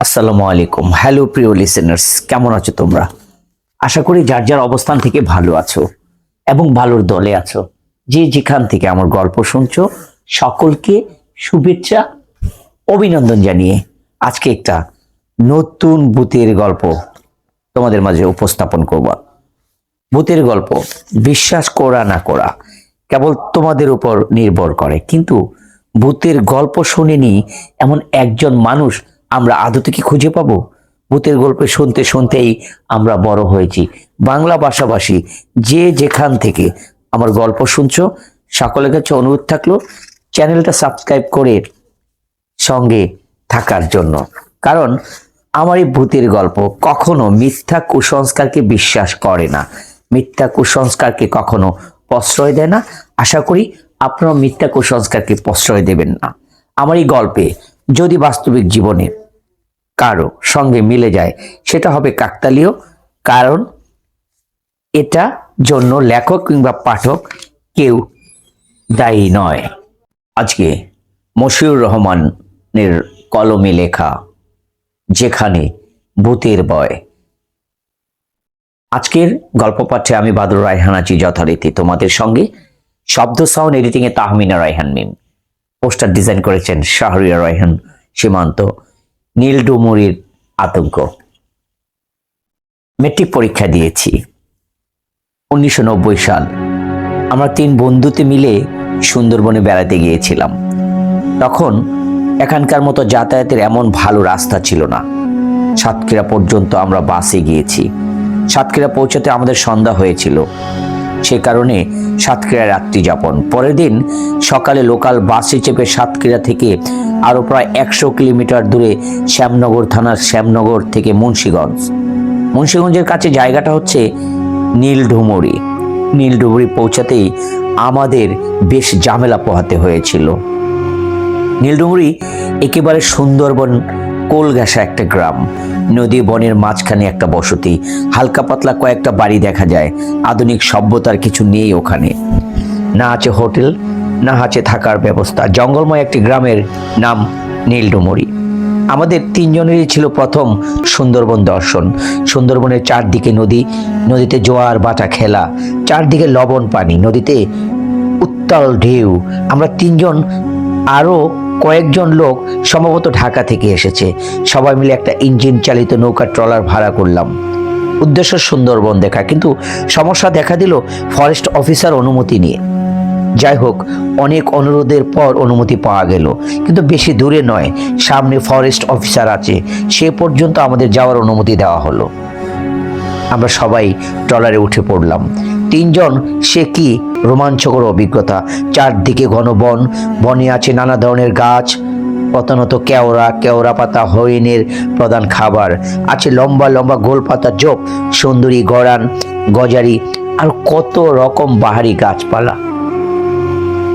আসসালামু আলাইকুম। হ্যালো প্রিয় লিসেনার্স কেমন আছো তোমরা? আশা করি যার যার অবস্থান থেকে ভালো আছো এবং ভালোর দলে আছো। যে যেখান থেকে আমার গল্প শুনছো, সকলকে শুভেচ্ছা, অভিনন্দন জানিয়ে আজকে একটা নতুন ভূতের গল্প তোমাদের মাঝে উপস্থাপন করব। ভূতের গল্প, বিশ্বাস করা না করা, কেবল তোমাদের উপর নির্ভর করে। কিন্তু ভূতের গল্প শুনেনি এমন একজন মানুষ আমরা আদতে কি খুঁজে পাবো? ভূতের গল্প শুনতে শুনতেই আমরা বড় হয়েছি। বাংলা ভাষাভাষী, যে যেখান থেকে আমার গল্প শুনছো, সকলের কাছে অনুরোধ থাকল, চ্যানেলটা সাবস্ক্রাইব করে সঙ্গে থাকার জন্য। কারণ আমার এই ভূতের গল্প কখনো মিথ্যা কুসংস্কারকে বিশ্বাস করে না। মিথ্যা কুসংস্কারকে কখনো প্রশ্রয় দেয় না। আশা করি আপনারা মিথ্যা কুসংস্কারকে প্রশ্রয় দেবেন না। আমার এই গল্পে যদি বাস্তবিক জীবনে কারও সঙ্গে মিলে যায়, সেটা হবে কাকতালীয়, কারণ এটা জন্য লেখক কিংবা পাঠক কেউ দায়ী নয়। আজকে মশিউর রহমানের কলমে লেখা, যেখানে ভূতের বয় আজকের গল্প পাঠে আমি বাদর রায়হান আছি যথারীতি তোমাদের সঙ্গে। শব্দ সাউন্ড এডিটিং এ তাহমিনা রায়হান মিম। পোস্টার ডিজাইন করেছেন শাহরিয়া রায়হান, সীমান্ত নীল ডুমুরির আতঙ্ক। মেট্রিক পরীক্ষা দিয়েছি। উনিশশো নব্বই সাল আমরা তিন বন্ধুতে মিলে সুন্দরবনে বেড়াতে গিয়েছিলাম। তখন এখানকার মতো যাতায়াতের এমন ভালো রাস্তা ছিল না। সাতক্ষীরা পর্যন্ত আমরা বাসে গিয়েছি। সাতক্ষীরা পৌঁছাতে আমাদের সন্ধ্যা হয়েছিল। সে কারণে সাতক্ষীরা রাত্রি যাপন। পরের দিন সকালে লোকাল বাসে চেপে সাতক্ষীরা থেকে আরও প্রায় একশো কিলোমিটার দূরে শ্যামনগর থানার শ্যামনগর থেকে মুন্সীগঞ্জ। মুন্সীগঞ্জের কাছে জায়গাটা হচ্ছে নীলডুমুরি নীলডুমুরি পৌঁছাতেই আমাদের বেশ ঝামেলা পোহাতে হয়েছিল। নীলডুমুরি একেবারে সুন্দরবন কোলঘাসা একটা গ্রাম। নদী বনের মাঝখানে একটা বসতি। হালকা পাতলা কয়েকটা বাড়ি দেখা যায়। আধুনিক সভ্যতার কিছু নেই ওখানে। না আছে হোটেল, না আছে থাকার ব্যবস্থা। জঙ্গলময় একটি গ্রামের নাম নীলডুমুরি আমাদের তিনজনেরই ছিল প্রথম সুন্দরবন দর্শন। সুন্দরবনের চারদিকে নদী, নদীতে জোয়ার বাটা খেলা, চারদিকে লবণ পানি, নদীতে উত্তাল ঢেউ। আমরা তিনজন আরও কয়েকজন লোক সম্ভবত ঢাকা থেকে এসেছে। সবাই মিলে একটা ইঞ্জিন চালিত নৌকা ট্রলার ভাড়া করলাম। উদ্দেশ্য সুন্দরবন দেখা, কিন্তু সমস্যা দেখা দিল ফরেস্ট অফিসার অনুমতি নিয়ে। যাই হোক, অনেক অনুরোধের পর অনুমতি পাওয়া গেল। কিন্তু বেশি দূরে নয়, সামনে ফরেস্ট অফিসার আছে। সে পর্যন্ত আমাদের যাওয়ার অনুমতি দেওয়া হলো। আমরা সবাই ট্রলারে উঠে পড়লাম। তিনজন? সে কি? রোমাঞ্চকর অভিজ্ঞতা। চারদিকে ঘন বন, বনে আছে নানা ধরনের গাছ, প্রধানত কেওড়া কেওড়া পাতা হরিণের প্রধান খাবার। আছে লম্বা লম্বা গোল পাতা, জোপ, সুন্দরী গড়ান গজারি, আর কত রকম বাহারি গাছপালা।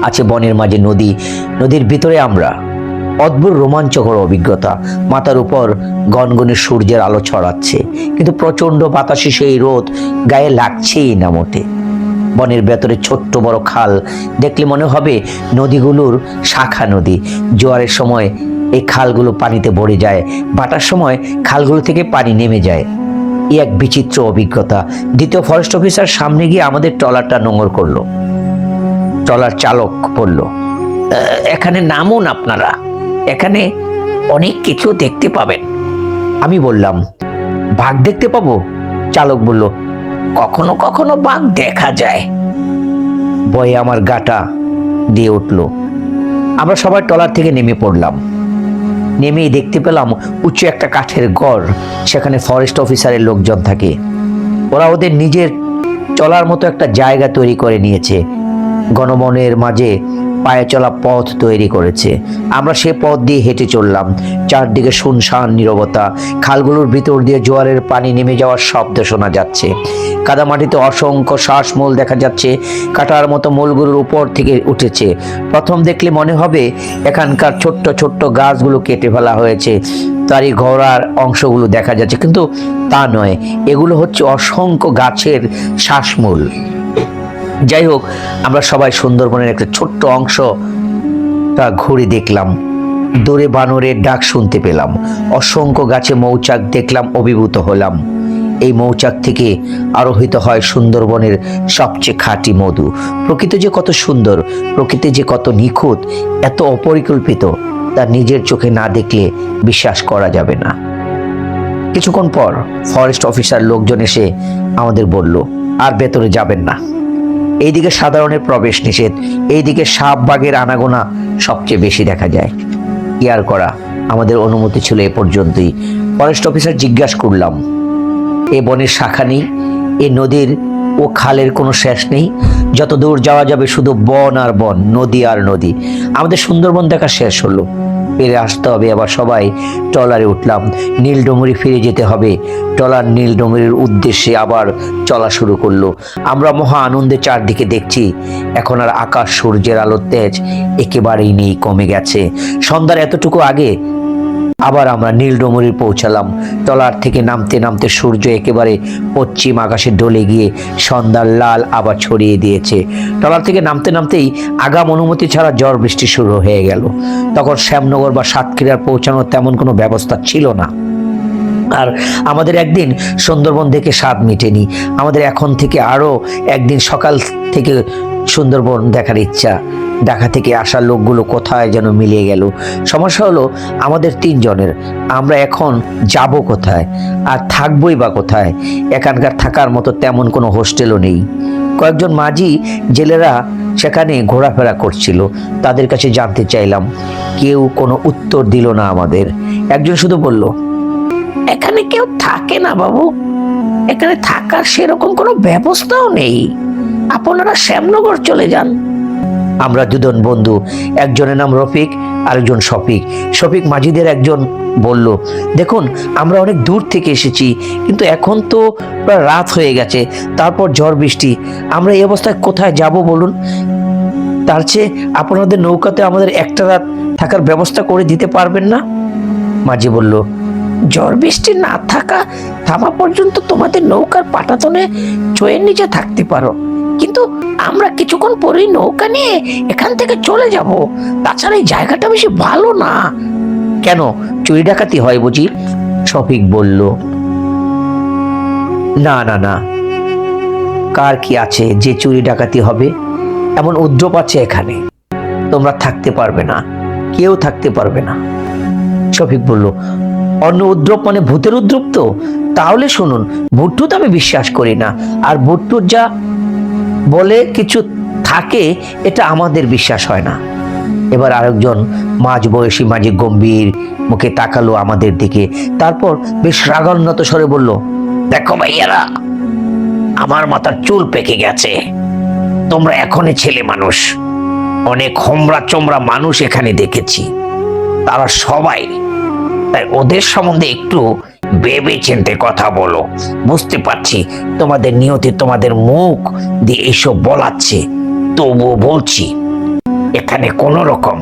আছে বনের মাঝে নদী, নদীর ভিতরে আমরা। অদ্ভুত রোমাঞ্চকর অভিজ্ঞতা। মাথার উপর গনগনে সূর্যের আলো ছড়াচ্ছে। কিন্তু প্রচণ্ড বাতাসে সেই রোদ গায়ে লাগছেই না মোটে। বনের ভেতরে ছোট্ট বড় খাল দেখলে মনে হবে নদীগুলোর শাখা নদী। জোয়ারের সময় এই খালগুলো পানিতে ভরে যায়, বাটার সময় খালগুলো থেকে পানি নেমে যায়। এই এক বিচিত্র অভিজ্ঞতা। দ্বিতীয় ফরেস্ট অফিসার সামনে গিয়ে আমাদের ট্রলারটা নোংর করল। ট্রলার চালক বলল এখানে নামুন আপনারা। এখানে অনেক কিছু দেখতে পাবেন। আমি বললাম, বাঘ দেখতে পাবো? চালক বলল, কখনো কখনো বাঘ দেখা যায়। ভয়ে আমার গাটা দিয়ে উঠল। আমরা সবাই ট্রলার থেকে নেমে পড়লাম। নেমেই দেখতে পেলাম উঁচু একটা কাঠের গড়, সেখানে ফরেস্ট অফিসারের লোকজন থাকে। ওরা ওদের নিজের চলার মতো একটা জায়গা তৈরি করে নিয়েছে। গণমনের মাঝে পায়ে চলা পথ তৈরি করেছে। আমরা সে পথ দিয়ে হেঁটে চললাম। চারদিকে শুনশান, নীরবতা, খালগুলোর ভিতর দিয়ে জোয়ারের পানি নেমে যাওয়ার শব্দ শোনা যাচ্ছে। কাদামাটিতে অসংখ্য শ্বাসমূল দেখা যাচ্ছে। কাটার মতো মূলগুলোর উপর থেকে উঠেছে। প্রথম দেখলে মনে হবে এখানকার ছোট্ট ছোট্ট গাছগুলো কেটে ফেলা হয়েছে। তারই ঘোড়ার অংশগুলো দেখা যাচ্ছে। কিন্তু তা নয়। এগুলো হচ্ছে অসংখ্য গাছের শ্বাসমূল। যাই হোক, আমরা সবাই সুন্দরবনের একটা ছোট্ট অংশ তা ঘুরে দেখলাম। দূরে বানরের ডাক শুনতে পেলাম। অসংখ্য গাছে মৌচাক দেখলাম, অভিভূত হলাম। এই মৌচাক থেকে আরোহিত হয় সুন্দরবনের সবচেয়ে খাঁটি মধু। প্রকৃতি যে কত সুন্দর, প্রকৃতি যে কত নিখুঁত, এত অপরিকল্পিত, তা নিজের চোখে না দেখলে বিশ্বাস করা যাবে না। কিছুক্ষণ পর ফরেস্ট অফিসার লোকজন এসে আমাদের বলল, আর ভেতরে যাবেন না। এইদিকে সাধারণের প্রবেশ নিষেধ, এইদিকে সাপ বাঘের আনাগোনা সবচেয়ে বেশি দেখা যায়। কি আর করা? আমাদের অনুমতি ছিল এ পর্যন্তই। ফরেস্ট অফিসার জিজ্ঞাসা করলাম, এ বনের শাখা নেই? এ নদীর ও খালের কোনো শেষ নেই? যত দূর যাওয়া যাবে শুধু বন আর বন, নদী আর নদী। আমাদের সুন্দরবন দেখা শেষ হলো। ফিরে আসতে হবে। আবার সবাই ট্রলারে উঠলাম। নীলডুমুরি ফিরে যেতে হবে। ট্রলার ডোমরির উদ্দেশ্যে আবার চলা শুরু করল। আমরা মহা আনন্দে চারদিকে দেখছি। এখন আর আকাশ সূর্যের আলোর তেজ একেবারেই নেই, কমে গেছে। সন্ধ্যার এতটুকু আগে আবার আমরা নীলডুমুরি পৌঁছালাম। তলার থেকে নামতে নামতে সূর্য একেবারে পশ্চিম আকাশে ডলে গিয়ে সন্ধ্যার লাল আবার ছড়িয়ে দিয়েছে। তলার থেকে নামতে নামতেই আগাম অনুমতি ছাড়া ঝড় বৃষ্টি শুরু হয়ে গেল। তখন শ্যামনগর বা সাতক্ষীরার পৌঁছানোর তেমন কোনো ব্যবস্থা ছিল না। আর আমাদের একদিন সুন্দরবন দেখে স্বাদ মেটেনি। আমাদের এখন থেকে আরও একদিন সকাল থেকে সুন্দরবন দেখার ইচ্ছা। ঢাকা থেকে আসা লোকগুলো কোথায় যেন মিলিয়ে গেল। সমস্যা হলো আমাদের তিনজনের। আমরা এখন যাব কোথায়? আর থাকবই বা কোথায়? এখানকার থাকার মতো তেমন কোনো হোস্টেলও নেই। কয়েকজন মাঝি, জেলেরা সেখানে ঘোরাফেরা করছিল। তাদের কাছে জানতে চাইলাম, কেউ কোনো উত্তর দিল না আমাদের। একজন শুধু বলল, এখানে কেউ থাকে না বাবু। এখানে থাকার সেরকম কোনো ব্যবস্থাও নেই। আপনারা শ্যামনগর চলে যান। আমরা দুজন বন্ধু, একজনের নাম রফিক, আরেকজন শফিক। শফিক মাজিদের একজন বলল, দেখুন, আমরা অনেক দূর থেকে এসেছি, কিন্তু এখন তো প্রায় রাত হয়ে গেছে, তারপর ঝড় বৃষ্টি। আমরা এই অবস্থায় কোথায় যাব বলুন? তার চেয়ে আপনাদের নৌকাতে আমাদের একটা রাত থাকার ব্যবস্থা করে দিতে পারবেন না? মাঝি বলল, ঝড় বৃষ্টি না থাকা, থামা পর্যন্ত তোমাদের নৌকার পাটাতনে চোয়ের নিচে থাকতে পারো। কিন্তু আমরা কিছুক্ষণ পরেই নৌকা নিয়ে এখান থেকে চলে যাব। তাছাড়া এই জায়গাটা বেশি ভালো না। কেন? চুরি ডাকাতি হয় বুঝি? শফিক বলল, না না না। কার কি আছে যে চুরি ডাকাতি হবে? এমন উদ্রপ আছে এখানে। তোমরা থাকতে পারবে না। কেউ থাকতে পারবে না। শফিক বলল, অন্য উদ্রপ মানে ভূতের উদ্রপ তো? তাহলে শুনুন ভুট্টু তো আমি বিশ্বাস করি না। আর ভুট্টুর যা বলে কিছু থাকে, এটা আমাদের বিশ্বাস হয় না। এবার আরেকজন মাঝ বয়সী, মাঝে গম্ভীর মুখে তাকালো আমাদের দিকে। তারপর বেশ রাগান্বিত স্বরে বলল, দেখো ভাইয়ারা, আমার মাথার চুল পেকে গেছে। তোমরা এখনই ছেলে মানুষ। অনেক হোমরা চোমরা মানুষ এখানে দেখেছি। তারা সবাই। তাই ওদের সম্বন্ধে একটু ভেবে চিন্তে কথা বলো। বুঝতে পারছি তোমাদের নিয়তি তোমাদের মুখ দিয়ে এসব বলাচ্ছে, তবুও বলছি, এখানে কোনো রকম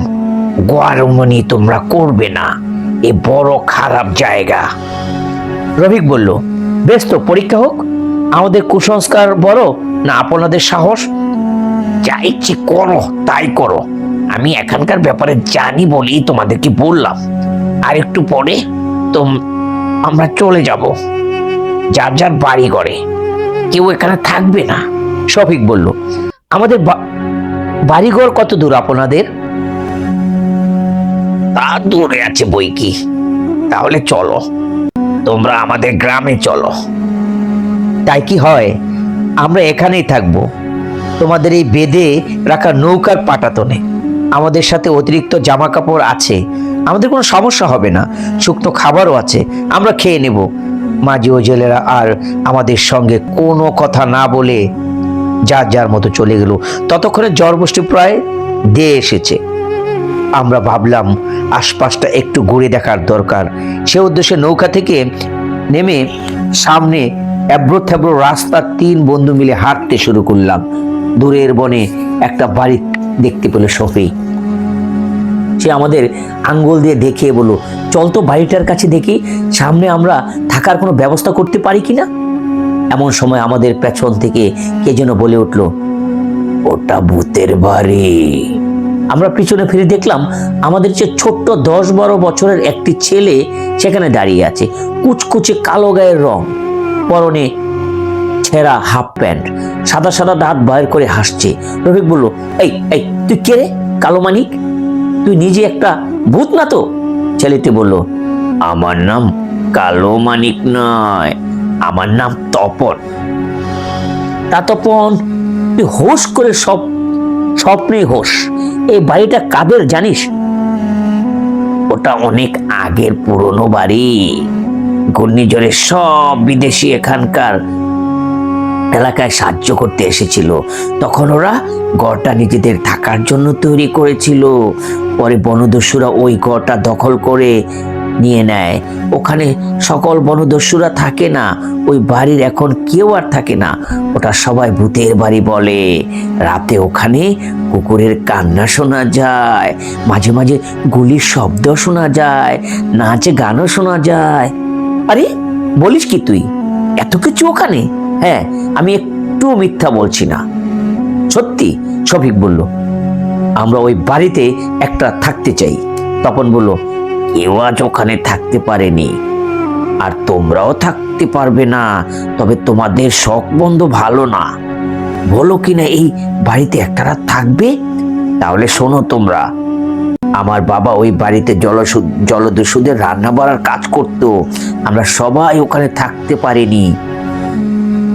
গোয়ারমনি তোমরা করবে না, এ বড় খারাপ জায়গা। রবিক বলল, বেশ তো, পরীক্ষা হোক। আমাদের কুসংস্কার বড় না আপনাদের সাহস? যা ইচ্ছে করো, তাই করো। আমি এখানকার ব্যাপারে জানি বলি তোমাদেরকে বললাম। আর একটু পরে তো আমরা চলে যাব। যার যার বাড়ি ঘরে। কেউ এখানে থাকবে না, শফিক বলল। আমাদের বাড়িঘর কত দূর আপনাদের? তা দূরে আছে বই কি। তাহলে চলো, তোমরা আমাদের গ্রামে চলো। তাই কি হয়, আমরা এখানেই থাকব। তোমাদের এই বেদে রাখা নৌকার পাটাতনে। আমাদের সাথে অতিরিক্ত জামা কাপড় আছে আমাদের কোনো সমস্যা হবে না। শুকনো খাবারও আছে, আমরা খেয়ে নেব। মাঝি ও জেলেরা আর আমাদের সঙ্গে কোনো কথা না বলে যার যার মতো চলে গেল। ততক্ষণে বৃষ্টি প্রায় দিয়ে এসেছে। আমরা ভাবলাম, আশপাশটা একটু ঘুরে দেখার দরকার। সে উদ্দেশ্যে নৌকা থেকে নেমে সামনে এবড়ো থেবড়ো রাস্তা তিন বন্ধু মিলে হাঁটতে শুরু করলাম। দূরের বনে একটা বাড়ি দেখতে পেল শফিক সে আমাদের আঙ্গুল দিয়ে দেখিয়ে বলল, চল তো বাড়িটার কাছে দেখি, সামনে আমরা থাকার কোনো ব্যবস্থা করতে পারি কি না? এমন সময় আমাদের পেছন থেকে কে যেন বলে উঠল, ওটা ভূতের বাড়ি। আমরা পিছনে ফিরে দেখলাম আমাদের যে ছোট্ট দশ বারো বছরের একটি ছেলে সেখানে দাঁড়িয়ে আছে, কুচকুচে কালো গায়ের রং, পরনে ছেঁড়া হাফ প্যান্ট, সাদা সাদা দাঁত বাইর করে হাসছে। রফিক বলল, এই এই, তুই কে রে? কালো মানিক? তুই নিজে একটা ভূত না তো? ছেলেটি বলল, আমার নাম কালো মানিক নয়, আমার নাম তপন। তা তপন, তুই হোস করে সব স্বপ্নে হোস এই বাড়িটা কাদের জানিস? ওটা অনেক আগের পুরনো বাড়ি। ঘূর্ণিঝড়ে সব বিদেশি এখানকার এলাকায় সাহায্য করতে এসেছিল। তখন ওরা গড়টা নিজেদের থাকার জন্য তৈরি করেছিল। পরে বনদস্যুরা ওই গড়টা দখল করে নিয়ে নেয়। ওখানে সকল বনদস্যুরা থাকে না, ওই বাড়ির এখন কেউ আর থাকে না। ওটা সবাই ভূতের বাড়ি বলে। রাতে ওখানে কুকুরের কান্না শোনা যায়, মাঝে মাঝে গুলির শব্দ শোনা যায়, নাচে গানও শোনা যায়। আরে, বলিস কি তুই? এত কিছু ওখানে? হ্যাঁ আমি একটু মিথ্যা বলছি না। সত্যি, শফিক বলল, আমরা ওই বাড়িতে একটা থাকতে চাই। তপন বলল, কেউ আজ ওখানে থাকতে পারেনি। আর তোমরাও থাকতে পারবে না, তবে তোমাদের শখ বন্ধ ভালো না। বলো কিনা এই বাড়িতে একটা রাত থাকবে? তাহলে শোনো তোমরা, আমার বাবা ওই বাড়িতে জলসু, জলদস্যুদের রান্না বাড়ার কাজ করত। আমরা সবাই ওখানে থাকতে পারিনি।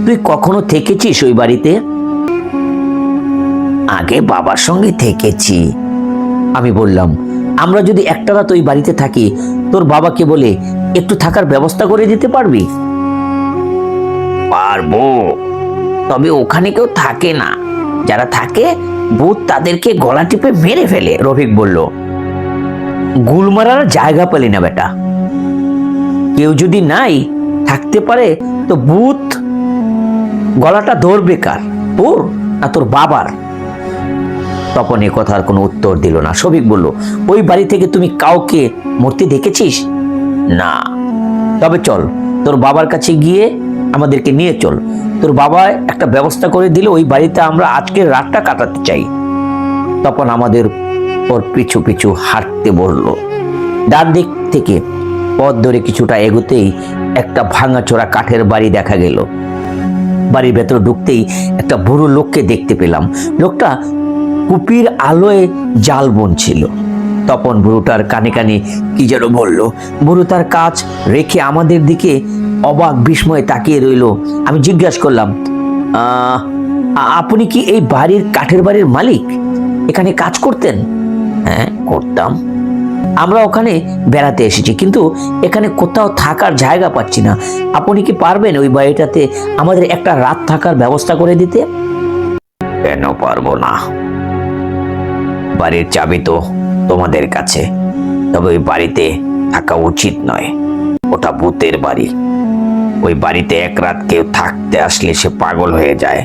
তুই কখনো থেকেছিস ওই বাড়িতে? আগে বাবার সঙ্গে থেকেছি। আমি বললাম, আমরা যদি একটা রাত ওই বাড়িতে থাকি, তোর বাবাকে বলে একটু থাকার ব্যবস্থা করে দিতে পারবি? পারব। তবে ওখানে কেউ থাকে না। যারা থাকে, ভূত তাদেরকে গলা টিপে মেরে ফেলে, রফিক বলল। গুলমারার জায়গা পেলি না বেটা। কেউ যদি নাই থাকতে পারে, তো ভূত গলাটা ধরবে কার তোর না তোর বাবার? তখন এ কথার কোনো উত্তর দিল না। সবিক বলল, ওই বাড়ি থেকে তুমি কাউকে মূর্তি দেখেছিস? না। তবে চল, তোর বাবার কাছে গিয়ে আমাদেরকে নিয়ে চল। তোর বাবা একটা ব্যবস্থা করে দিলে ওই বাড়িতে আমরা আজকের রাতটা কাটাতে চাই। তখন আমাদের ওর পিছু পিছু হাঁটতে বলল। ডান দিক থেকে পথ ধরে কিছুটা এগোতেই একটা ভাঙাচোরা কাঠের বাড়ি দেখা গেল। বাড়ির ভেতরে ঢুকতেই একটা বুড়ো লোককে দেখতে পেলাম। লোকটা কুপির আলোয় জাল বুনছিল। তপন বুড়োটার কানে কানে কি যেন বলল, বুড়ো তার কাজ রেখে আমাদের দিকে অবাক বিস্ময়ে তাকিয়ে রইল। আমি জিজ্ঞাসা করলাম আপনি কি এই বাড়ির কাঠের বাড়ির মালিক? এখানে কাজ করতেন? হ্যাঁ করতাম। আমরা ওখানে বেড়াতে এসেছি কিন্তু এখানে কোথাও থাকার জায়গা পাচ্ছি না। আপনি কি পারবেন ওই বাড়িটাতে আমাদের একটা রাত থাকার ব্যবস্থা করে দিতে? কেন পারব না? বাড়ির চাবি তো তোমাদের কাছে তবে ওই বাড়িতে থাকা উচিত নয়। ওটা ভূতের বাড়ি। ওই বাড়িতে এক রাত কেউ থাকতে আসলে সে পাগল হয়ে যায়।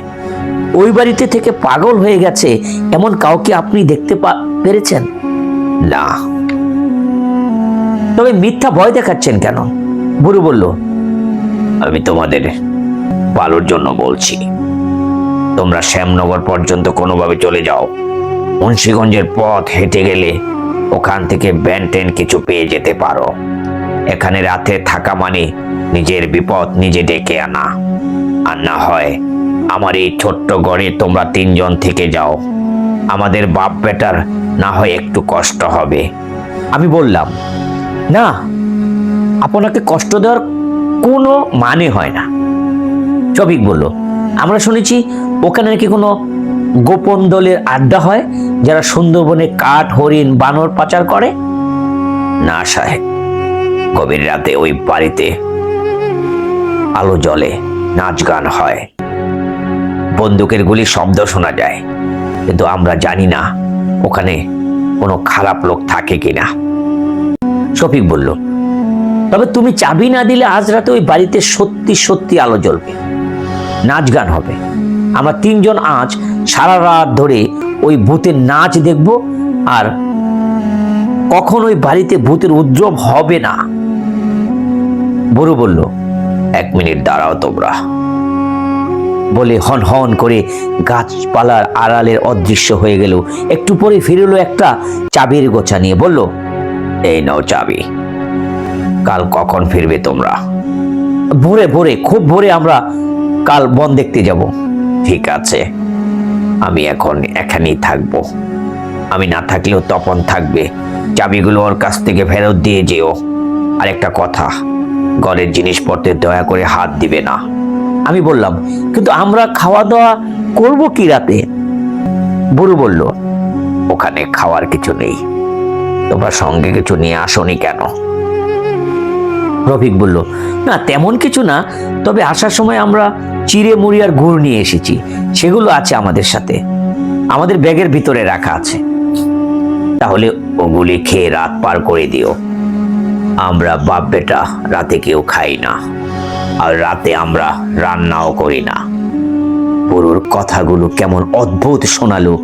ওই বাড়িতে থেকে পাগল হয়ে গেছে এমন কাউকে আপনি দেখতে পেরেছেন? না। তবে মিথ্যা ভয় দেখাচ্ছেন কেন? বুড়ো বলল, আমি তোমাদের ভালোর জন্য বলছি, তোমরা শ্যামনগর পর্যন্ত কোনোভাবে চলে যাও। মুন্সীগঞ্জের পথ হেঁটে গেলে ওখান থেকে ব্যান্টেন কিছু পেয়ে যেতে পারো। এখানে রাতে থাকা মানে নিজের বিপদ নিজে ডেকে আনা। আর না হয় আমার এই ছোট্ট গড়ে তোমরা তিনজন থেকে যাও। আমাদের বাপ বেটার না হয় একটু কষ্ট হবে। আমি বললাম না, আপনাকে কষ্ট দেওয়ার কোনো মানে হয় না। চবিক বলল, আমরা শুনেছি ওখানে নাকি কোনো গোপন দলের আড্ডা হয়, যারা সুন্দরবনে কাঠ, হরিণ, বানর পাচার করে? না সাহেব, গভীর রাতে ওই বাড়িতে আলো জ্বলে নাচ গান হয়। বন্দুকের গুলি শব্দ শোনা যায়, কিন্তু আমরা জানি না ওখানে কোনো খারাপ লোক থাকে কিনা। শফিক বলল, তবে তুমি চাবি না দিলে আজ রাতে ওই বাড়িতে সত্যি সত্যি আলো জ্বলবে, নাচ গান হবে। আমার তিনজন আজ সারা রাত ধরে ওই ভূতের নাচ দেখব আর কখন ওই বাড়িতে ভূতের উদ্রব হবে না? বুড়ো বলল, এক মিনিট দাঁড়াও তোমরা। বলে হন হন করে গাছপালার আড়ালের অদৃশ্য হয়ে গেল। একটু পরে ফিরলো একটা চাবির গোছা নিয়ে, বলল এই নাও চাবি। কাল কখন ফিরবে তোমরা? ভোরে ভোরে, খুব ভোরে আমরা কাল বন দেখতে যাব। ঠিক আছে, আমি এখন এখানেই থাকব। আমি না থাকলেও তপন থাকবে। চাবিগুলো ওর কাছ থেকে ফেরত দিয়ে যেও। আর একটা কথা ঘরের জিনিসপত্রে দয়া করে হাত দিবে না। আমি বললাম, কিন্তু আমরা খাওয়া দাওয়া করব কি রাতে? বুড়ো বলল, ওখানে খাওয়ার কিছু নেই। তোমরা সঙ্গে কিছু নিয়ে আসনি কেন? রফিক বলল, না, তেমন কিছু না, তবে আসার সময় আমরা চিড়ে মুড়ি আর গুড় নিয়ে এসেছি। সেগুলো আছে আমাদের সাথে। আমাদের ব্যাগের ভিতরে রাখা আছে। তাহলে ওগুলি খেয়ে রাত পার করে দিও। আমরা বাপ বেটা রাতে কেউ খাই না, আর রাতে আমরা রান্নাও করি না। বুড়োর কথাগুলো কেমন অদ্ভুত শোনালো।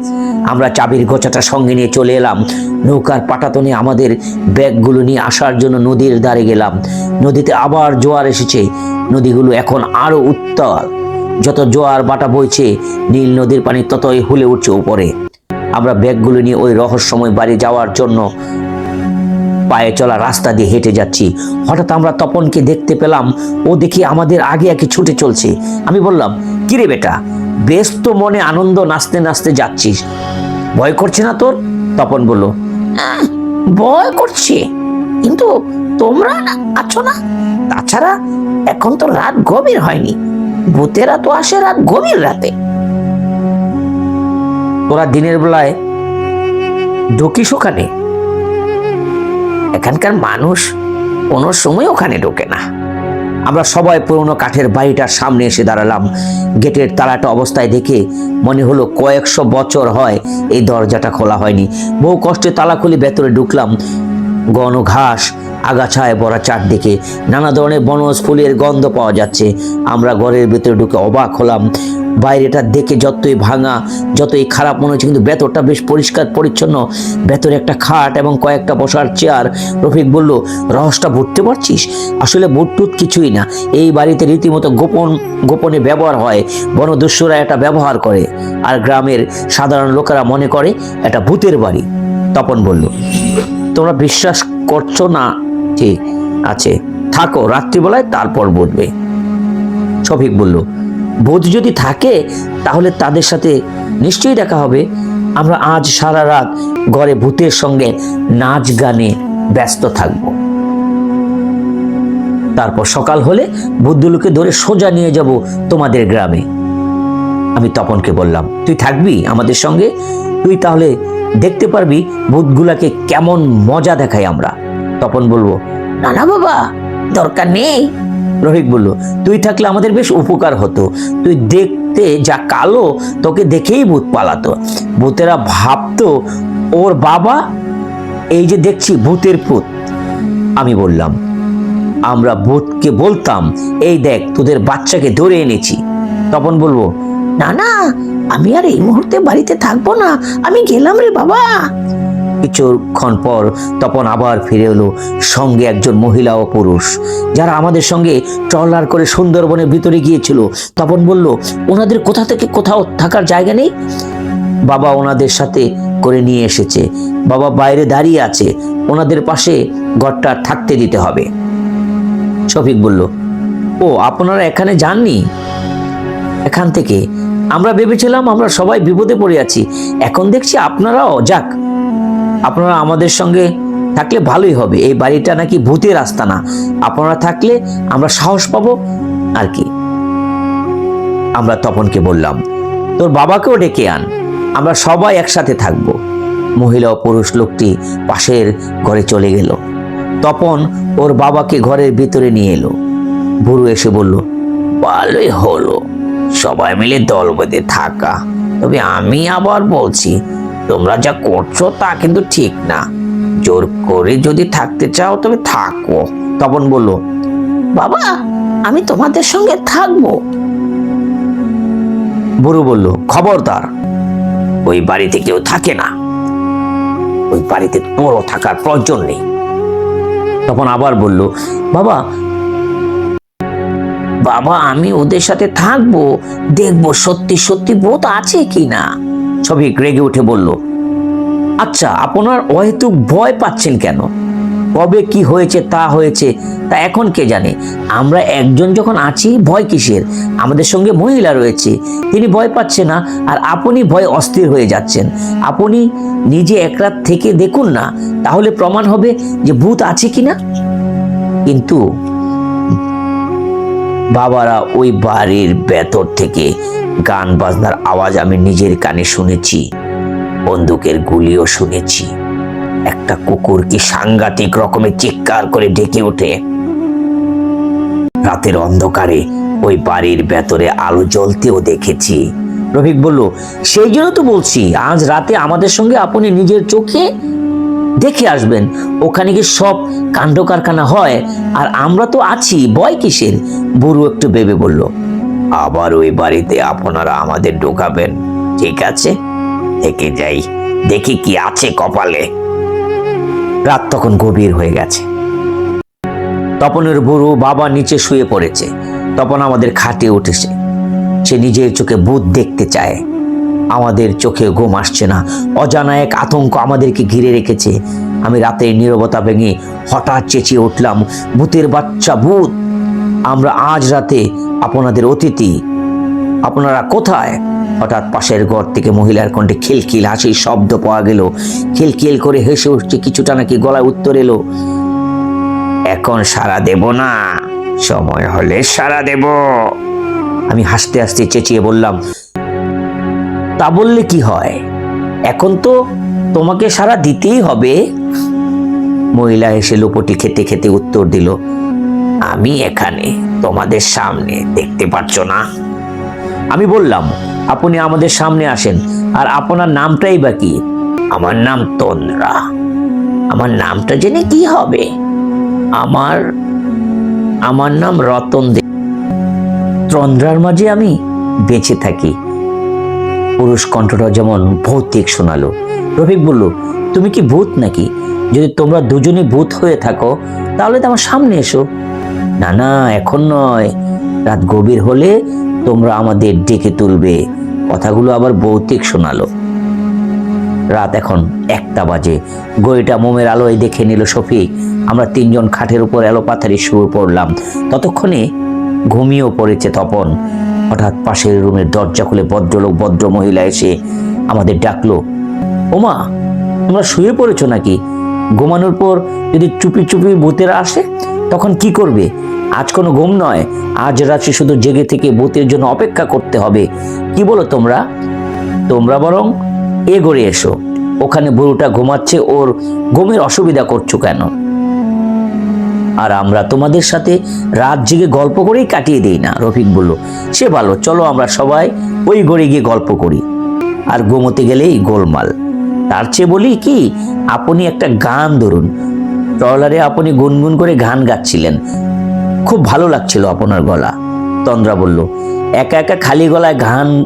আমরা চাবির গোছাটা সঙ্গে নিয়ে চলে এলাম। নৌকার পাটাতনে আমাদের ব্যাগগুলো নিয়ে আসার জন্য নদীর ধারে গেলাম। নদীতে আবার জোয়ার এসেছে। নদীগুলো এখন আরও উত্তাল। যত জোয়ার বাটা বইছে, নীল নদীর পানি ততই হুলে উঠছে উপরে। আমরা ব্যাগগুলো নিয়ে ওই রহস্যময় বাড়ি যাওয়ার জন্য পায়ে চলা রাস্তা দিয়ে হেঁটে যাচ্ছি। হঠাৎ আমরা তপনকে দেখতে পেলাম, ও দেখি আমাদের আগে আগে ছুটে চলছে। আমি বললাম, কিরে বেটা বেশ তো মনে আনন্দ নাচতে নাচতে যাচ্ছিস। ভয় করছে না তোর? তপন বলল "আহ, ভয় করছে। কিন্তু তোমরা আছো না? তাছাড়া এখন তো রাত গভীর হয়নি। ভূতেরা তো আসে রাত গভীর রাতে। তোরা দিনের বেলায় ঢুকিস ওখানে? এখানকার মানুষ কোনো সময় ওখানে ঢোকে না। আমরা সবাই পুরনো কাঠের বাড়িটার সামনে এসে দাঁড়ালাম। গেটের তালাটা অবস্থায় দেখে মনে হলো কয়েকশো বছর হয় এই দরজাটা খোলা হয়নি। বহু কষ্টে তালা খুলে ভেতরে ঢুকলাম। গণ ঘাস, আগাছায় ভরা চারদিকে, নানা ধরনের বনজ ফুলের গন্ধ পাওয়া যাচ্ছে। আমরা ঘরের ভেতরে ঢুকে অবাক হলাম। বাইরেটা দেখে যতই ভাঙা, যতই খারাপ মনে হচ্ছে, কিন্তু ভেতরটা বেশ পরিষ্কার, পরিচ্ছন্ন। ভেতরে একটা খাট এবং কয়েকটা বসার চেয়ার। রফিক বলল, রহস্যটা বুঝতে পারছিস? আসলে বুটটুত কিছুই না। এই বাড়িতে রীতিমতো গোপন, গোপনে ব্যবহার হয়। বনদস্যুরা এটা ব্যবহার করে। আর গ্রামের সাধারণ লোকেরা মনে করে, এটা ভূতের বাড়ি। তপন বলল, তোমরা বিশ্বাস করছ না ঠিক আছে। থাকো, রাত্রিবেলায় তারপর বুঝবে শফিক বলল ভূত যদি থাকে, তাহলে তাদের সাথে নিশ্চয়ই দেখা হবে। আমরা আজ সারা রাত ঘরে ভূতের সঙ্গে নাচ গানে ব্যস্ত থাকব। তারপর সকাল হলে ভূতগুলোকে ধরে সোজা নিয়ে যাব তোমাদের গ্রামে। আমি তপনকে বললাম, তুই থাকবি আমাদের সঙ্গে? তুই তাহলে দেখতে পারবি ভূতগুলাকে কেমন মজা দেখাই আমরা। তপন বলব না না বাবা, দরকার নেই। রোহিত বলল, তুই থাকলে আমাদের বেশ উপকার হতো। তুই দেখতে যা কালো, তোকে দেখেই ভূত পালাতো। ভূতেরা ভাবতো, ওর বাবা, এই যে দেখছি ভূতের পুত। আমি বললাম, আমরা ভূতকে বলতাম, এই দেখ, তোদের বাচ্চাকে ধরে এনেছি। তপন বলব না না, আমি আর এই মুহূর্তে বাড়িতে থাকব না। আমি গেলাম রে বাবা। কিছুক্ষণ পর তপন আবার ফিরে এলো। সঙ্গে একজন মহিলা ও পুরুষ। যারা আমাদের সঙ্গে ট্রলার করে সুন্দরবনের ভিতরে গিয়েছিল, তপন বলল, ওনাদের কোথা থেকে কোথাও থাকার জায়গা নেই? বাবা ওনাদের সাথে করে নিয়ে এসেছে। বাবা বাইরে দাঁড়িয়ে আছে। ওনাদের পাশে ঘরটা থাকতে দিতে হবে। শফিক বলল, ও, আপনারা এখানে যাননি? এখান থেকে। আমরা ভেবেছিলাম আমরা সবাই বিপদে পড়ে আছি। এখন দেখছি আপনারাও, যাক। আপনারা আমাদের সঙ্গে থাকলে ভালোই হবে। এই বাড়িটা নাকি ভূতের আস্তানা। আপনারা থাকলে আমরা সাহস পাবো আর কি। আমরা তপনকে বললাম, তোর বাবাকেও ডেকে আন। আমরা সবাই একসাথে থাকব। মহিলা ও পুরুষ লোকটি পাশের ঘরে চলে গেল। তপন ওর বাবাকে ঘরের ভিতরে নিয়ে এলো। বুড়ো এসে বলল, ভালোই হলো। সবাই মিলে দল বেঁধে থাকা। তবে আমি আবার বলছি তোমরা যা করছ তা কিন্তু ঠিক না। জোর করে যদি থাকতে চাও তবে থাকো। তপন বলল, বাবা, আমি তোমাদের সঙ্গে থাকব। বুড়ো বলল, খবরদার, ওই বাড়িতে কেউ থাকে না। ওই বাড়িতে তোরও থাকার প্রয়োজন নেই। তখন আবার বলল, বাবা বাবা, আমি ওদের সাথে থাকব, দেখব সত্যি সত্যি বোধ আছে কি না ছবি রেগে উঠে বলল আচ্ছা আপনার অহেতুক ভয় পাচ্ছেন কেন? কবে কি হয়েছে, তা হয়েছে, তা এখন কে জানে? আমরা একজন যখন আছি, ভয় কিসের? আমাদের সঙ্গে মহিলা রয়েছে, তিনি ভয় পাচ্ছে না, আর আপনি ভয় অস্থির হয়ে যাচ্ছেন। আপনি নিজে এক রাত থেকে দেখুন না, তাহলে প্রমাণ হবে যে ভূত আছে কি না কিন্তু বাবারা, ওই বাড়ির ভেতর থেকে গান বাজনার আওয়াজ আমি নিজের কানে শুনেছি, বন্দুকের গুলিও শুনেছি। একটা কুকুর কি সাংঘাতিক রকমের চিৎকার করে ডেকে ওঠে। রাতের অন্ধকারে ওই বাড়ির ভেতরে আলো জ্বলতেও দেখেছি। রফিক বলল, সেই জন্য তো বলছি, আজ রাতে আমাদের সঙ্গে আপনি নিজের চোখে দেখে আসবেন। ওখানে কি সব কাণ্ড কারখানা হয়? আর আমরা তো আছি, ভয় কিসের? বুড়ো একটু ভেবে বলল, আবার ওই বাড়িতে আপনারা আমাদের ঢোকাবেন। ঠিক আছে থেকে যাই। দেখি কি আছে কপালে। রাত তখন গভীর হয়ে গেছে। তপনের বুড়ো বাবা নিচে শুয়ে পড়েছে। তপন আমাদের খাটে উঠেছে। সে নিজের চোখে ভূত দেখতে চায়। আমাদের চোখে ঘুম আসছে না। অজানা এক আতঙ্ক আমাদেরকে ঘিরে রেখেছে। আমি রাতের নীরবতা ভেঙে হঠাৎ চেঁচিয়ে উঠলাম, ভূতের বাচ্চা ভূত, আমরা আজ রাতে আপনাদের অতিথি। আপনারা কোথায়? হঠাৎ পাশের ঘর থেকে মহিলার কণ্ঠে খিলখিল হাসির শব্দ পাওয়া গেল। খিলখিল করে হেসে উঠছে, কিছুটা নাকি গলায় উত্তর এলো, এখন সারা দেব না, সময় হলে সারা দেব। আমি হাসতে হাসতে চেঁচিয়ে বললাম তা বললে কি হয়? এখন তো তোমাকে সারা দিতেই হবে। মহিলা এসে লোপটি খেতে খেতে উত্তর দিল, আমি এখানে তোমাদের সামনে দেখতে পাচ্ছ না। আমি বললাম, আপনি আমাদের সামনে আসেন, আর আপনার নামটাই বা কি? আমার নাম তন্দ্রা। আমার নামটা জেনে কি হবে? আমার আমার নাম রতন দে তন্দ্রার মাঝে আমি বেঁচে থাকি। পুরুষ কণ্ঠটা যেমন ভৌতিক শোনালো। রফিক বলল, তুমি কি ভূত নাকি? যদি তোমরা দুজনে ভূত হয়ে থাকো, তাহলে তো আমার সামনে এসো। না না, এখন নয়। রাত গভীর হলে তোমরা আমাদের ডেকে তুলবে। কথাগুলো আবার ভৌতিক শোনালো। রাত এখন একটা বাজে। গড়িটা মোমের আলোয় দেখে নিল শফিক। আমরা তিনজন খাটের উপর এলো পাথারি শুয়ে পড়লাম। ততক্ষণে ঘুমিয়েও পড়েছে তপন। হঠাৎ পাশের রুমের দরজা খুলে ভদ্রলোক, ভদ্র মহিলা এসে আমাদের ডাকলো। ওমা, তোমরা শুয়ে পড়েছো নাকি? ঘুমানোর পর যদি চুপি চুপি ভূতেরা আসে, তখন কি করবে? আজ কোনো ঘুম নয়, আজ রাত্রি শুধু জেগে থেকে ভূতের জন্য অপেক্ষা করতে হবে। কি বলো তোমরা? তোমরা বরং এ গড়ে এসো। ওখানে বুড়োটা ঘুমাচ্ছে, ওর ঘুমের অসুবিধা করছ কেন? আর আমরা তোমাদের সাথে রাত জেগে গল্প করেই কাটিয়ে দিই না, রফিক বলল। সে ভালো, চলো আমরা সবাই ওই গড়ে গিয়ে গল্প করি। আর ঘুমোতে গেলেই গোলমাল। তার চেয়ে বলি কি, আপনি একটা গান ধরুন। ট্রলারে আপনি গুনগুন করে গান গাচ্ছিলেন। খুব ভালো লাগছিল আপনার গলা। তন্দ্রা বলল, একা একা খালি গলায় গান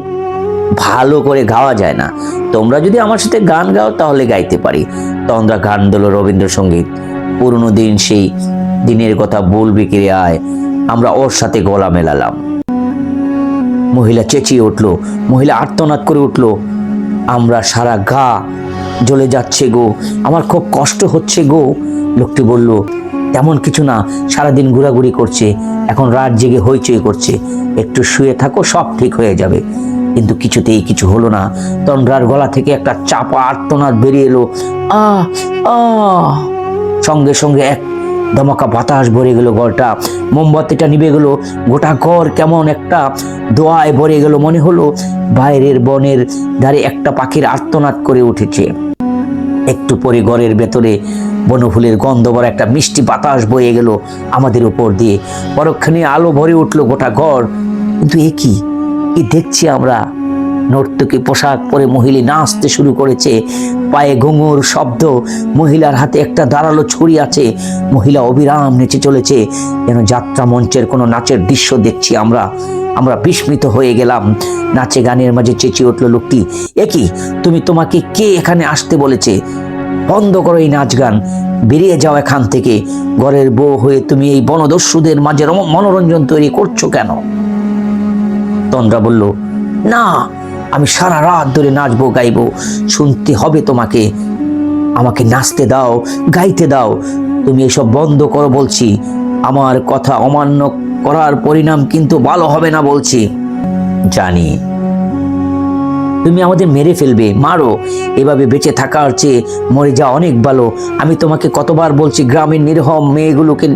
ভালো করে গাওয়া যায় না। তোমরা যদি আমার সাথে গান গাও তাহলে গাইতে পারি। তন্দ্রা গান দিল রবীন্দ্রসঙ্গীত। পুরনো দিন সেই দিনের কথা বলবি কে আয়, আমরা ওর সাথে গলা মেলালাম। মহিলা চেঁচিয়ে উঠল, মহিলা আর্তনাদ করে উঠল, আমরা সারা গা জ্বলে যাচ্ছে গো, আমার খুব কষ্ট হচ্ছে গো। লোকটি বলল, তেমন কিছু না, সারাদিন ঘোরাঘুরি করছে, এখন রাত জেগে হইচই করছে, একটু শুয়ে থাকো, সব ঠিক হয়ে যাবে। কিন্তু কিছুতেই কিছু হলো না, তন্দ্রার গলা থেকে একটা চাপা আর্তনাদ বেরিয়ে এলো আ সঙ্গে সঙ্গে এক দমকা বাতাস ভরে গেল ঘরটা। মোমবাতিটা নিভে গেল। গোটা ঘর কেমন একটা দোয়ায় ভরে গেল। মনে হলো বাইরের বনের ধারে একটা পাখির আর্তনাদ করে উঠেছে। একটু পরে ঘরের ভেতরে বনফুলের গন্ধ ভরা একটা মিষ্টি বাতাস বয়ে গেল আমাদের উপর দিয়ে। পরক্ষণে আলো ভরে উঠল গোটা ঘর। কিন্তু এ কি? দেখছি আমরা। নর্তকী পোশাক পরে মহিলা নাচতে শুরু করেছে। পায়ে ঘুঙুর শব্দ, মহিলার হাতে একটা দাঁড়াল ছড়ি আছে। মহিলা অবিরাম নেচে চলেছে। যেন যাত্রা মঞ্চের কোনো নাচের দৃশ্য দেখছি আমরা। আমরা বিস্মিত হয়ে গেলাম। নাচে গানের মাঝে চেঁচিয়ে উঠল লোকটি। এ কি? তুমি তোমাকে কে এখানে আসতে বলেছে? বন্ধ করো এই নাচ গান। বেরিয়ে যাও এখান থেকে। ঘরের বউ হয়ে তুমি এই বনদস্যুদের মাঝে মনোরঞ্জন তৈরি করছ কেন? তন্দ্রা বলল, না আমি সারা রাত ধরে নাচবো, গাইবো। শুনতে হবে তোমাকে। আমাকে নাচতে দাও, গাইতে দাও। তুমি এসব বন্ধ করো বলছি। আমার কথা অমান্য করার পরিণাম কিন্তু ভালো হবে না বলছি। জানি। তুমি আমাদের মেরে ফেলবে, মারো। এভাবে বেঁচে থাকার চেয়ে মরে যাওয়া অনেক ভালো। আমি তোমাকে কতবার বলছি, গ্রামের নিরহম মেয়েগুলোকে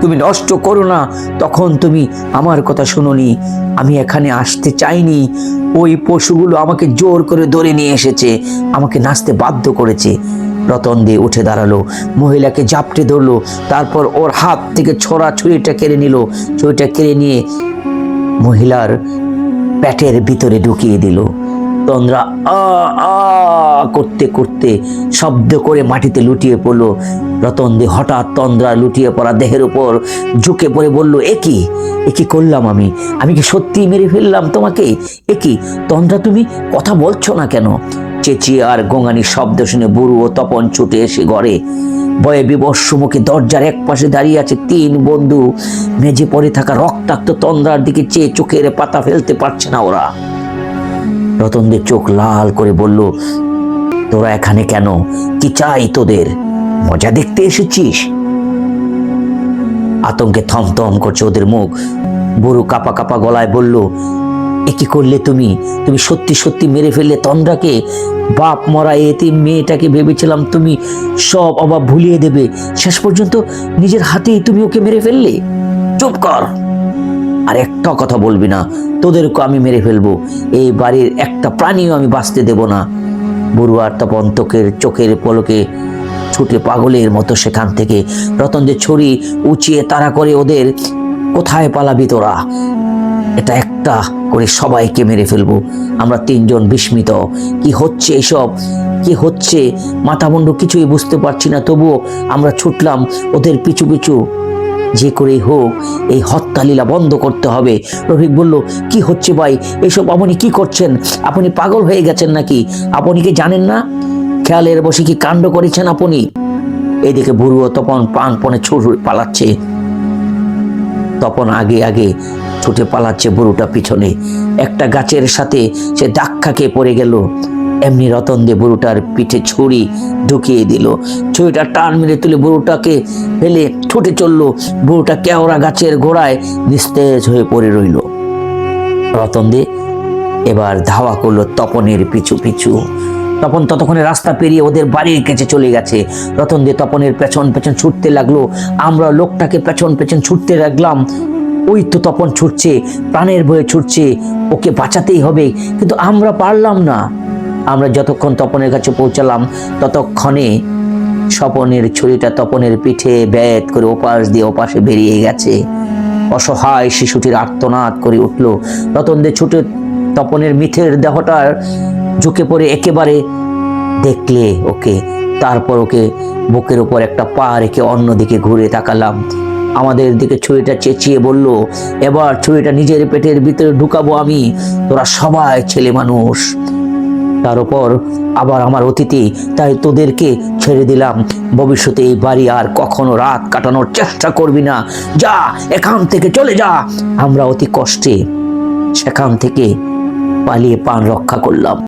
তুমি নষ্ট করো না। তখন তুমি আমার কথা শুনোনি। আমি এখানে আসতে চাইনি। ওই পশুগুলো আমাকে জোর করে ধরে নিয়ে এসেছে। আমাকে নাচতে বাধ্য করেছে। রতন দিয়ে উঠে দাঁড়াল। মহিলাকে জাপটে ধরলো। তারপর ওর হাত থেকে ছোড়া ছুরিটা কেড়ে নিল। ছুরিটা কেড়ে নিয়ে মহিলার প্যাটের ভিতরে ঢুকিয়ে দিল। তন্দ্রা আ আ করতে করতে শব্দ করে মাটিতে লুটিয়ে পড়ল। রতন দে হঠাৎ তন্দ্রা লুটিয়ে পড়া দেহের উপর ঝুঁকে পড়ে বলল, এ কি? করলাম আমি? আমি কি সত্যি মেরে ফেললাম তোমাকে? এ কি? তন্দ্রা, তুমি কথা বলছো না কেন? চেঁচিয়ে আর গোঙানির শব্দ শুনে বুড়ু ও তপন ছুটে এসে ঘরে। বয়ে বিবর্ষ মুখে দরজার এক পাশে দাঁড়িয়ে আছে তিন বন্ধু। মেঝে পড়ে থাকা রক্তাক্ত তন্দ্রার দিকে চেয়ে চোখের পাতা ফেলতে পারছে না ওরা। রতনদের চোখ লাল করে বলল, তোরা এখানে কেন? কি চাই তোদের? মজা দেখতে এসেছিস? আতঙ্কে থমথম করছে ওদের মুখ। বুড়ো কাপা কাপা গলায় বলল, এ কি করলে তুমি? তুমি সত্যি সত্যি মেরে ফেললে তন্দ্রাকে? বাপ মরা এতে মেয়েটাকে ভেবেছিলাম তুমি সব অভাব ভুলিয়ে দেবে। শেষ পর্যন্ত নিজের হাতেই তুমি ওকে মেরে ফেললে। চুপ কর। আর একটা কথা বলবি না, তোদেরকে আমি মেরে ফেলব। এই বাড়ির একটা প্রাণীও আমি বাঁচতে দেব না। বড়ুয়ার তপন তোকের চোখের পলকে ছুটে পাগলের মতো সেখান থেকে রতনদের ছড়ি উঁচিয়ে তাড়া করে ওদের, কোথায় পালাবি তোরা? এটা একটা করে সবাইকে মেরে ফেলব। আমরা তিনজন বিস্মিত। কি হচ্ছে এসব? কি হচ্ছে? মাথা মুন্ডু কিছুই বুঝতে পারছি না, তবুও আমরা ছুটলাম, ওদের পিছু পিছু যে করেই হোক, এই হত্যালীলা বন্ধ করতে হবে। রফিক বলল, কি হচ্ছে ভাই? এসব আপনি কি করছেন? আপনি পাগল হয়ে গেছেন নাকি? আপনি কি জানেন না? খেয়ালের বসে কি কাণ্ড করেছেন আপনি? এদিকে বুড়ো তপন পান প্রাণপণে ছুট পালাচ্ছে। তপন আগে আগে ছুটে পালাচ্ছে বুড়োটা পিছনে। একটা গাছের সাথে সে খেয়ে পড়ে গেল। এমনি রতন দিয়ে বুড়োটার পিঠে ছুরি ঢুকিয়ে দিল। ছুরিটা টান মেরে তুলে বুড়োটাকে ফেলে ছুটে চলল। বুড়োটা কেওড়া গাছের গোড়ায় নিস্তেজ হয়ে পড়ে রইল। রতন দে এবার ধাওয়া করল তপনের পিছু পিছু। তপন ততক্ষণে রাস্তা পেরিয়ে ওদের বাড়ির কাছে চলে গেছে। রতন দিয়ে তপনের পেছন পেছন ছুটতে লাগল। আমরা লোকটাকে পেছন পেছন ছুটতে লাগলাম। ওই তো তপন ছুটছে, প্রাণের বয়ে ছুটছে। ওকে বাঁচাতেই হবে, কিন্তু আমরা পারলাম না। আমরা যতক্ষণ তপনের কাছে পৌঁছালাম, ততক্ষণে স্বপনের ছুরিটা তপনের পিঠে ব্যাত করে ওপাশ দিয়ে ওপাশে বেরিয়ে গেছে। অসহায় শিশুটির আর্তনাদ করে উঠল। রতনদের ছুটে তপনের মিথের দেহটার ঝুঁকে পড়ে একেবারে দেখলে ওকে। তারপর ওকে বুকের উপর একটা পা রেখে অন্যদিকে ঘুরে তাকালাম। আমাদের দিকে ছুরিটা চেঁচিয়ে বলল, এবার ছুরিটা নিজের পেটের ভিতরে ঢুকাবো আমি। তোরা সবাই ছেলে মানুষ। তার উপর আবার আমার অতিথি, তাই তোদেরকে ছেড়ে দিলাম। ভবিষ্যতে এই বাড়ি আর কখনো রাত কাটানোর চেষ্টা করবি না। যা, এখান থেকে চলে যা। আমরা অতি কষ্টে সেখান থেকে পালিয়ে পান রক্ষা করলাম।